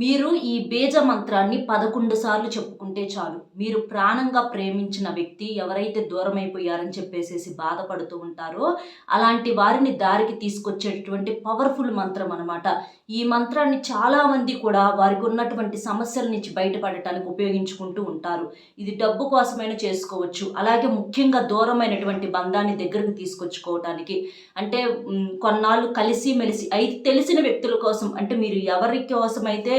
మీరు ఈ బీజ మంత్రాన్ని పదకొండు సార్లు చెప్పుకుంటే చాలు మీరు ప్రాణంగా ప్రేమించిన వ్యక్తి ఎవరైతే దూరం అయిపోయారని చెప్పేసేసి బాధపడుతూ ఉంటారో అలాంటి వారిని దారికి తీసుకొచ్చేటటువంటి పవర్ఫుల్ మంత్రం అనమాట ఈ మంత్రాన్ని చాలామంది కూడా వారికి ఉన్నటువంటి సమస్యల నుంచి బయటపడటానికి ఉపయోగించుకుంటూ ఉంటారు ఇది డబ్బు కోసమైనా చేసుకోవచ్చు అలాగే ముఖ్యంగా దూరమైనటువంటి బంధాన్ని దగ్గరకు తీసుకొచ్చుకోవడానికి అంటే కొన్నాళ్ళు కలిసి మెలిసి అయితే తెలిసిన వ్యక్తుల కోసం అంటే మీరు ఎవరి కోసమైతే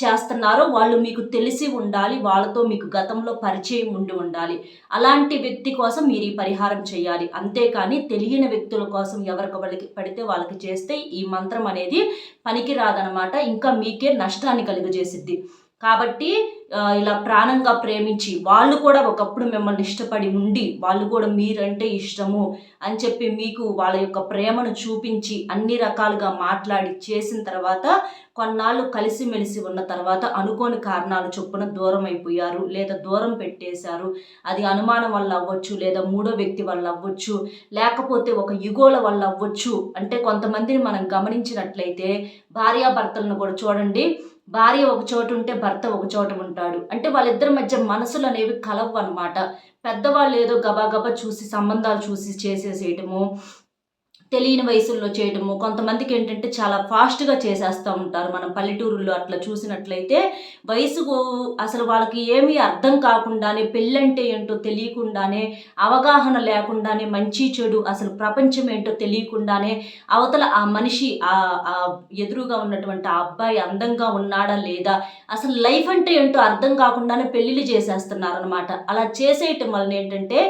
చేస్తున్నారో వాళ్ళు మీకు తెలిసి ఉండాలి వాళ్ళతో మీకు గతంలో పరిచయం ఉండి ఉండాలి అలాంటి వ్యక్తి కోసం మీరు ఈ పరిహారం చేయాలి అంతేకాని తెలియని వ్యక్తుల కోసం ఎవరికి వాళ్ళకి పడితే వాళ్ళకి చేస్తే ఈ మంత్రం అనేది పనికిరాదనమాట ఇంకా మీకే నష్టాన్ని కలుగజేసిద్ది కాబట్టి ఇలా ప్రాణంగా ప్రేమించి వాళ్ళు కూడా ఒకప్పుడు మిమ్మల్ని ఇష్టపడి ఉండి వాళ్ళు కూడా మీరంటే ఇష్టము అని చెప్పి మీకు వాళ్ళ యొక్క ప్రేమను చూపించి అన్ని రకాలుగా మాట్లాడి చేసిన తర్వాత కొన్నాళ్ళు కలిసిమెలిసి ఉన్న తర్వాత అనుకోని కారణాలు చొప్పున దూరం అయిపోయారు లేదా దూరం పెట్టేశారు అది అనుమానం వల్ల అవ్వచ్చు లేదా మూడో వ్యక్తి వల్ల అవ్వచ్చు లేకపోతే ఒక యుగోల వల్ల అవ్వచ్చు అంటే కొంతమందిని మనం గమనించినట్లయితే భార్యాభర్తలను కూడా చూడండి భార్య ఒక చోటు ఉంటే భర్త ఒక చోట ఉంటాడు అంటే వాళ్ళిద్దరి మధ్య మనసులు అనేవి కలవు అనమాట పెద్దవాళ్ళు ఏదో గబాగబా చూసి సంబంధాలు చూసి చేసేసేయటము తెలియని వయసుల్లో చేయడము కొంతమందికి ఏంటంటే చాలా ఫాస్ట్గా చేసేస్తూ ఉంటారు మనం పల్లెటూరుల్లో అట్లా చూసినట్లయితే వయసుకు అసలు వాళ్ళకి ఏమీ అర్థం కాకుండానే పెళ్ళంటే ఏంటో తెలియకుండానే అవగాహన లేకుండానే మంచి చెడు అసలు ప్రపంచం ఏంటో తెలియకుండానే అవతల ఆ మనిషి ఆ ఎదురుగా ఉన్నటువంటి ఆ అబ్బాయి అందంగా ఉన్నాడా లేదా అసలు లైఫ్ అంటే ఏంటో అర్థం కాకుండానే పెళ్ళిళ్ళు చేసేస్తున్నారు అనమాట అలా చేసేయటం వలన ఏంటంటే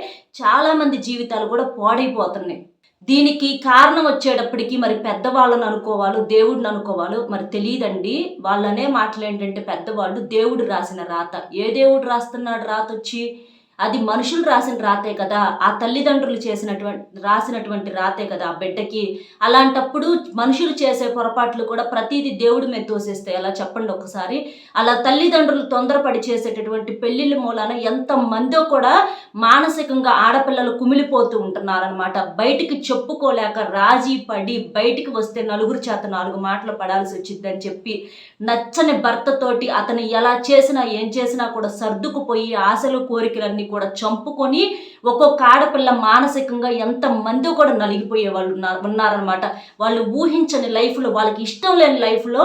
చాలామంది జీవితాలు కూడా పాడైపోతున్నాయి దీనికి కారణం వచ్చేటప్పటికి మరి పెద్దవాళ్ళని అనుకోవాలి దేవుడిని అనుకోవాలి మరి తెలియదండి వాళ్ళనే మాటలు ఏంటంటే పెద్దవాళ్ళు దేవుడు రాసిన రాత ఏ దేవుడు రాస్తున్నాడు రాత వచ్చి అది మనుషులు రాసిన రాతే కదా ఆ తల్లిదండ్రులు చేసినటువంటి రాసినటువంటి రాతే కదా ఆ బిడ్డకి అలాంటప్పుడు మనుషులు చేసే పొరపాట్లు కూడా ప్రతిదీ దేవుడి మీద తోసేస్తాయి అలా చెప్పండి ఒకసారి అలా తల్లిదండ్రులు తొందరపడి చేసేటటువంటి పెళ్ళిళ్ళ మూలాన ఎంతమందో కూడా మానసికంగా ఆడపిల్లలు కుమిలిపోతూ ఉంటున్నారనమాట బయటికి చెప్పుకోలేక రాజీ పడి బయటికి వస్తే నలుగురు చేత నాలుగు మాటలు పడాల్సి వచ్చిందని చెప్పి నచ్చని భర్తతోటి అతను ఎలా చేసినా ఏం చేసినా కూడా సర్దుకుపోయి ఆశలు కోరికలన్నీ కూడా చంపుకొని ఒక్కొక్క ఆడపిల్ల మానసికంగా ఎంతమంది కూడా నలిగిపోయే వాళ్ళు ఉన్నారు ఉన్నారనమాట వాళ్ళు ఊహించని లైఫ్లో వాళ్ళకి ఇష్టం లేని లైఫ్లో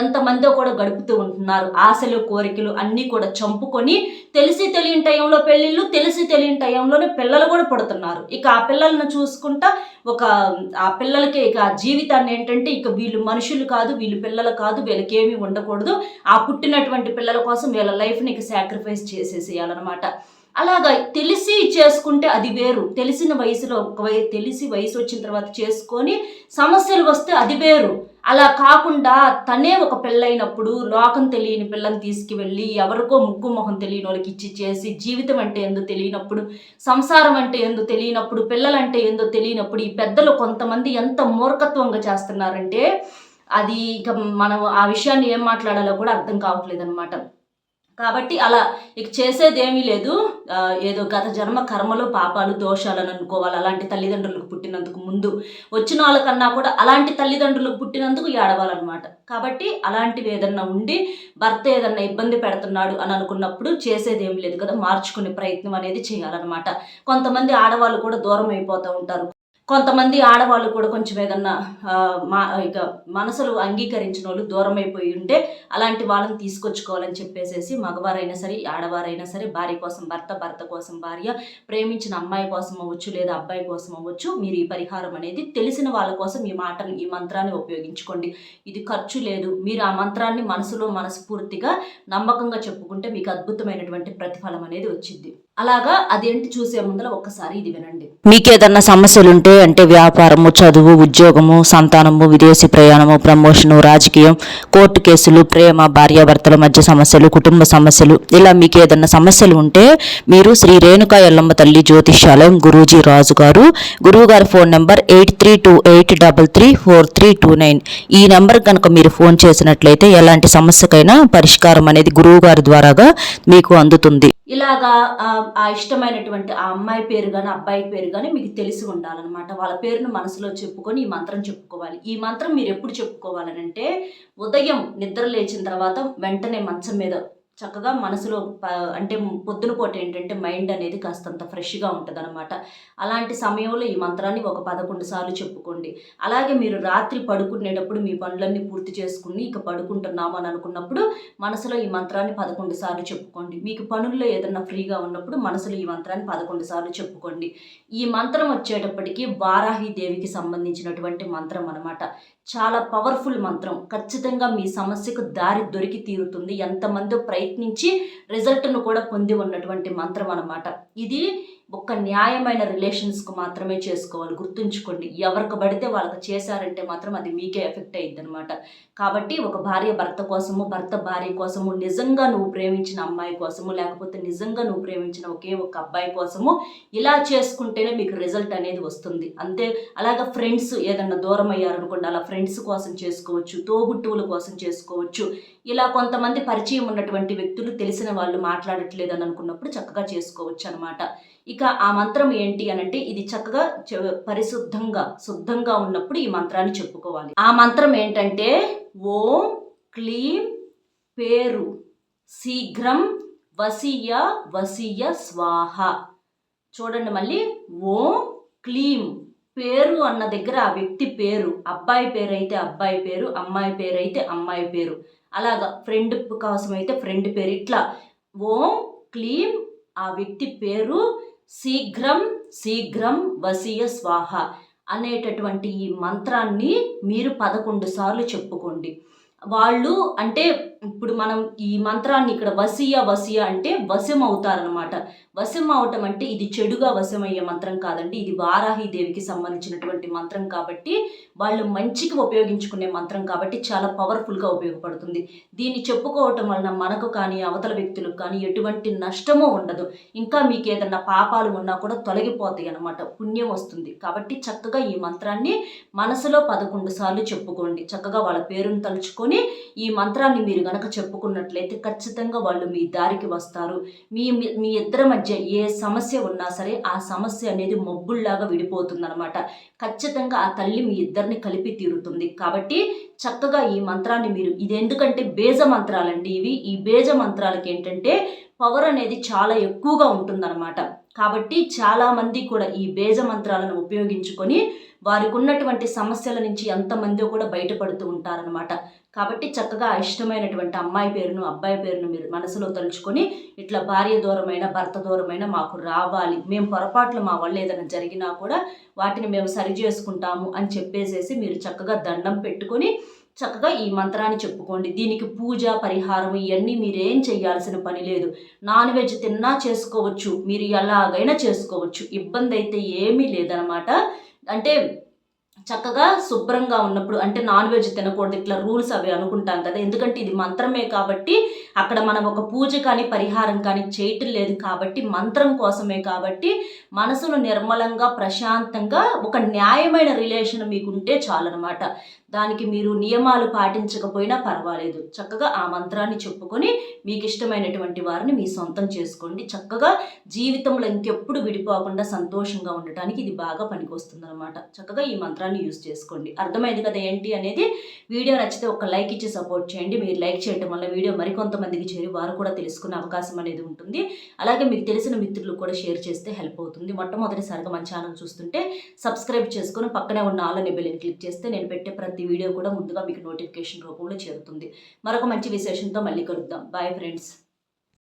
ఎంతమందో కూడా గడుపుతూ ఉంటున్నారు ఆశలు కోరికలు అన్నీ కూడా చంపుకొని తెలిసి తెలియని టైంలో పెళ్ళిళ్ళు తెలిసి తెలియని టైంలోనే పిల్లలు కూడా పడుతున్నారు ఇక ఆ పిల్లలను చూసుకుంటా ఒక ఆ పిల్లలకి ఇక జీవితాన్ని ఏంటంటే ఇక వీళ్ళు మనుషులు కాదు వీళ్ళు పిల్లలు కాదు వీళ్ళకేమీ ఉండకూడదు ఆ పుట్టినటువంటి పిల్లల కోసం వీళ్ళ లైఫ్ని ఇక సాక్రిఫైస్ చేసేసేయాలన్నమాట అలాగా తెలిసి చేసుకుంటే అది వేరు తెలిసిన వయసులో తెలిసి వయసు వచ్చిన తర్వాత చేసుకొని సమస్యలు వస్తే అది వేరు అలా కాకుండా తనే ఒక పెళ్ళైనప్పుడు లోకం తెలియని పిల్లని తీసుకువెళ్ళి ఎవరికో ముగ్గు మొహం తెలియని వాళ్ళకి ఇచ్చి చేసి జీవితం అంటే ఏందో తెలియనప్పుడు సంసారం అంటే ఏందో తెలియనప్పుడు పిల్లలంటే ఏందో తెలియనప్పుడు ఈ పెద్దలు కొంతమంది ఎంత మూర్ఖత్వంగా చేస్తున్నారంటే అది ఇక మనం ఆ విషయాన్ని ఏం మాట్లాడాలో కూడా అర్థం కావట్లేదు అనమాట కాబట్టి అలా ఇక చేసేది ఏమీ లేదు ఏదో గత జన్మ కర్మలు పాపాలు దోషాలను అనుకోవాలి అలాంటి తల్లిదండ్రులకు పుట్టినందుకు ముందు వచ్చిన వాళ్ళకన్నా కూడా అలాంటి తల్లిదండ్రులకు పుట్టినందుకు ఏడవాలన్నమాట కాబట్టి అలాంటివి ఏదన్నా ఉండి భర్త ఏదన్నా ఇబ్బంది పెడుతున్నాడు అని అనుకున్నప్పుడు చేసేది ఏం లేదు కదా మార్చుకునే ప్రయత్నం అనేది చేయాలన్నమాట కొంతమంది ఆడవాళ్ళు కూడా దూరం అయిపోతూ ఉంటారు కొంతమంది ఆడవాళ్ళు కూడా కొంచెం ఏదన్నా మా ఇక మనసులు అంగీకరించిన వాళ్ళు దూరం అయిపోయి ఉంటే అలాంటి వాళ్ళని తీసుకొచ్చుకోవాలని చెప్పేసేసి మగవారైనా సరే ఆడవారైనా సరే భార్య కోసం భర్త భర్త కోసం భార్య ప్రేమించిన అమ్మాయి కోసం అవ్వచ్చు లేదా అబ్బాయి కోసం అవ్వచ్చు మీరు ఈ పరిహారం అనేది తెలిసిన వాళ్ళ కోసం ఈ మాటను ఈ మంత్రాన్ని ఉపయోగించుకోండి ఇది ఖర్చు లేదు మీరు ఆ మంత్రాన్ని మనసులో మనస్ఫూర్తిగా నమ్మకంగా చెప్పుకుంటే మీకు అద్భుతమైనటువంటి ప్రతిఫలం అనేది వచ్చింది అలాగా అదేంటి చూసే ముందర ఒక్కసారి ఇది వినండి మీకేదన్నా సమస్యలు ఉంటే అంటే వ్యాపారము చదువు ఉద్యోగము సంతానము విదేశీ ప్రయాణము ప్రమోషను రాజకీయం కోర్టు కేసులు ప్రేమ భార్యాభర్తల మధ్య సమస్యలు కుటుంబ సమస్యలు ఇలా మీకు ఏదన్నా సమస్యలు ఉంటే మీరు శ్రీ రేణుకా ఎల్లమ్మ తల్లి జ్యోతిష్యాలయం గురూజీ రాజు గారు గురువు గారి phone number eight three two eight double three four three two nine ఈ నెంబర్ కనుక మీరు ఫోన్ చేసినట్లయితే ఎలాంటి సమస్యకైనా పరిష్కారం అనేది గురువు గారి ద్వారాగా మీకు అందుతుంది ఇలాగా ఆ ఇష్టమైనటువంటి ఆ అమ్మాయి పేరు కానీ అబ్బాయి పేరు కానీ మీకు తెలిసి ఉండాలన్నమాట వాళ్ళ పేరును మనసులో చెప్పుకొని ఈ మంత్రం చెప్పుకోవాలి ఈ మంత్రం మీరు ఎప్పుడు అంటే ఉదయం నిద్ర లేచిన తర్వాత వెంటనే మంచం మీద చక్కగా మనసులో అంటే పొద్దున పూట ఏంటంటే మైండ్ అనేది కాస్తంత ఫ్రెష్గా ఉంటుంది అనమాట అలాంటి సమయంలో ఈ మంత్రాన్ని ఒక పదకొండు సార్లు చెప్పుకోండి అలాగే మీరు రాత్రి పడుకునేటప్పుడు మీ పనులన్నీ పూర్తి చేసుకుని ఇక పడుకుంటున్నాము అని అనుకున్నప్పుడు మనసులో ఈ మంత్రాన్ని పదకొండు సార్లు చెప్పుకోండి మీకు పనుల్లో ఏదన్నా ఫ్రీగా ఉన్నప్పుడు మనసులో ఈ మంత్రాన్ని పదకొండు సార్లు చెప్పుకోండి ఈ మంత్రం వచ్చేటప్పటికి వారాహి దేవికి సంబంధించినటువంటి మంత్రం అనమాట చాలా పవర్ఫుల్ మంత్రం ఖచ్చితంగా మీ సమస్యకు దారి దొరికి తీరుతుంది ఎంతమందో ప్రయత్నించి రిజల్ట్ను కూడా పొంది ఉన్నటువంటి మంత్రం అనమాట ఇది ఒక్క న్యాయమైన రిలేషన్స్కు మాత్రమే చేసుకోవాలి గుర్తుంచుకోండి ఎవరికి పడితే వాళ్ళకి చేశారంటే మాత్రం అది మీకే ఎఫెక్ట్ అయ్యింది అనమాట కాబట్టి ఒక భార్య భర్త కోసము భర్త భార్య కోసము నిజంగా నువ్వు ప్రేమించిన అమ్మాయి కోసము లేకపోతే నిజంగా నువ్వు ప్రేమించిన ఒకే ఒక అబ్బాయి కోసము ఇలా చేసుకుంటేనే మీకు రిజల్ట్ అనేది వస్తుంది అంతే అలాగే ఫ్రెండ్స్ ఏదన్నా దూరం అయ్యారనుకోండి అలా ఫ్రెండ్స్ కోసం చేసుకోవచ్చు తోబుట్టువుల కోసం చేసుకోవచ్చు ఇలా కొంతమంది పరిచయం ఉన్నటువంటి వ్యక్తులు తెలిసిన వాళ్ళు మాట్లాడట్లేదు అని అనుకున్నప్పుడు చక్కగా చేసుకోవచ్చు అనమాట ఇక ఆ మంత్రం ఏంటి అని అంటే ఇది చక్కగా పరిశుద్ధంగా శుద్ధంగా ఉన్నప్పుడు ఈ మంత్రాన్ని చెప్పుకోవాలి ఆ మంత్రం ఏంటంటే ఓం క్లీం పేరు శీఘ్రం వసీయ వసీయ స్వాహ చూడండి మళ్ళీ ఓం క్లీం పేరు అన్న దగ్గర ఆ వ్యక్తి పేరు అబ్బాయి పేరు అయితే అబ్బాయి పేరు అమ్మాయి పేరు అయితే అమ్మాయి పేరు అలాగా ఫ్రెండ్ కోసం అయితే ఫ్రెండ్ పేరు ఇట్లా ఓం క్లీం ఆ వ్యక్తి పేరు శీఘ్రం శీఘ్రం వసీయ స్వాహ అనేటటువంటి ఈ మంత్రాన్ని మీరు పదకొండు సార్లు చెప్పుకోండి వాళ్ళు అంటే ఇప్పుడు మనం ఈ మంత్రాన్ని ఇక్కడ వసియ వసియ అంటే వశం అవుతారనమాట వశం అవటం అంటే ఇది చెడుగా వశం అయ్యే మంత్రం కాదండి ఇది వారాహి దేవికి సంబంధించినటువంటి మంత్రం కాబట్టి వాళ్ళు మంచికి ఉపయోగించుకునే మంత్రం కాబట్టి చాలా పవర్ఫుల్గా ఉపయోగపడుతుంది దీన్ని చెప్పుకోవటం వలన మనకు కానీ అవతల వ్యక్తులకు కానీ ఎటువంటి నష్టము ఉండదు ఇంకా మీకు ఏదన్నా పాపాలు ఉన్నా కూడా తొలగిపోతాయి అనమాట పుణ్యం వస్తుంది కాబట్టి చక్కగా ఈ మంత్రాన్ని మనసులో పదకొండు సార్లు చెప్పుకోండి చక్కగా వాళ్ళ పేరును తలుచుకొని ఈ మంత్రాన్ని మీరు గనక చెప్పుకున్నట్లయితే ఖచ్చితంగా వాళ్ళు మీ దారికి వస్తారు మీ మీ ఇద్దరి మధ్య ఏ సమస్య ఉన్నా సరే ఆ సమస్య అనేది మబ్బుల్లాగా విడిపోతుందనమాట ఖచ్చితంగా ఆ తల్లి మీ ఇద్దరిని కలిపి తీరుతుంది కాబట్టి చక్కగా ఈ మంత్రాన్ని మీరు ఇది ఎందుకంటే బేజ మంత్రాలండి ఇవి ఈ బేజ మంత్రాలకి ఏంటంటే పవర్ అనేది చాలా ఎక్కువగా ఉంటుందన్నమాట కాబట్టి చాలామంది కూడా ఈ బేజ మంత్రాలను ఉపయోగించుకొని వారికి ఉన్నటువంటి సమస్యల నుంచి ఎంతమంది కూడా బయటపడుతూ ఉంటారనమాట కాబట్టి చక్కగా ఇష్టమైనటువంటి అమ్మాయి పేరును అబ్బాయి పేరును మీరు మనసులో తలుచుకొని ఇట్లా భార్య దూరమైన భర్త దూరమైన మాకు రావాలి మేము పొరపాట్లు మా వల్ల ఏదైనా జరిగినా కూడా వాటిని మేము సరి చేసుకుంటాము అని చెప్పేసేసి మీరు చక్కగా దండం పెట్టుకొని చక్కగా ఈ మంత్రాన్ని చెప్పుకోండి దీనికి పూజ పరిహారం ఇవన్నీ మీరేం చేయాల్సిన పని లేదు నాన్ వెజ్ తిన్నా చేసుకోవచ్చు మీరు ఎలాగైనా చేసుకోవచ్చు ఇబ్బంది అయితే ఏమీ లేదనమాట అంటే చక్కగా శుభ్రంగా ఉన్నప్పుడు అంటే నాన్ వెజ్ తినకూడదు ఇట్లా రూల్స్ అవి అనుకుంటాం కదా ఎందుకంటే ఇది మంత్రమే కాబట్టి అక్కడ మనం ఒక పూజ కానీ పరిహారం కానీ చేయటం లేదు కాబట్టి మంత్రం కోసమే కాబట్టి మనసును నిర్మలంగా ప్రశాంతంగా ఒక న్యాయమైన రిలేషన్ మీకు ఉంటే చాలన్నమాట దానికి మీరు నియమాలు పాటించకపోయినా పర్వాలేదు చక్కగా ఆ మంత్రాన్ని చెప్పుకొని మీకు ఇష్టమైనటువంటి వారిని మీ సొంతం చేసుకోండి చక్కగా జీవితంలో ఇంకెప్పుడు విడిపోకుండా సంతోషంగా ఉండటానికి ఇది బాగా పనికొస్తుందన్నమాట చక్కగా ఈ మంత్రాన్ని యూజ్ చేసుకోండి అర్థమైంది కదా ఏంటి అనేది వీడియో నచ్చితే ఒక లైక్ ఇచ్చి సపోర్ట్ చేయండి మీరు లైక్ చేయడం వల్ల వీడియో మరికొంతమందికి చేరి వారు కూడా తెలుసుకునే అవకాశం అనేది ఉంటుంది అలాగే మీకు తెలిసిన మిత్రులు కూడా షేర్ చేస్తే హెల్ప్ అవుతుంది మొట్టమొదటిసారిగా మన ఛానల్ చూస్తుంటే సబ్స్క్రైబ్ చేసుకుని పక్కనే ఉన్న ఆల్ అనే క్లిక్ చేస్తే నేను పెట్టే ప్రతి ప్రతి వీడియో కూడా ముందుగా మీకు నోటిఫికేషన్ రూపంలో చేరుతుంది మరొక మంచి విశేషంతో మళ్ళీ కలుద్దాం బాయ్ ఫ్రెండ్స్